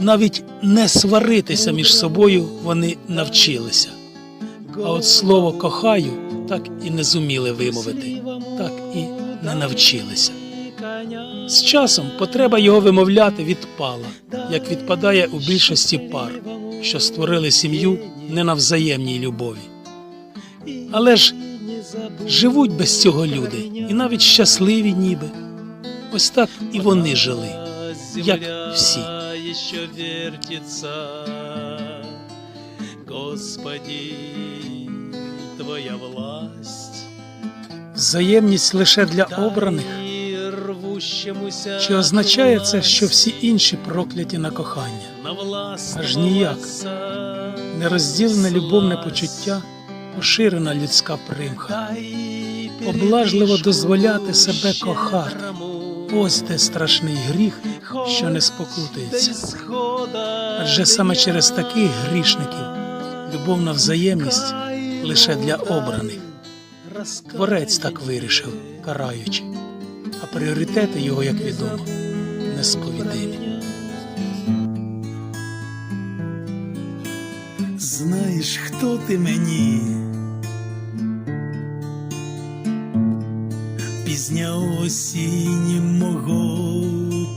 Навіть не сваритися між собою вони навчилися. А от слово кохаю так і не зуміли вимовити, так і не навчилися. З часом потреба його вимовляти відпала, як відпадає у більшості пар, що створили сім'ю не на взаємній любові. Але ж живуть без цього люди, і навіть щасливі ніби. Ось так і вони жили, як всі. Еще вертится, Господи, Твоя власть. Взаємність лише для обраних. Чи означає це, що всі інші прокляті на кохання? Аж ніяк. Нерозділене любовне почуття, поширена людська примха. Передишку дозволяти себе кохати. Ось де страшний гріх, що не Та й спокутується. схода Адже саме через таких грішників любовна взаємність лише для обраних. Творець так вирішив, караючи, а пріоритети його, як відомо, несповідимі. Знаєш, хто ти мені? Пізня осінь мого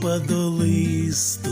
падолисту.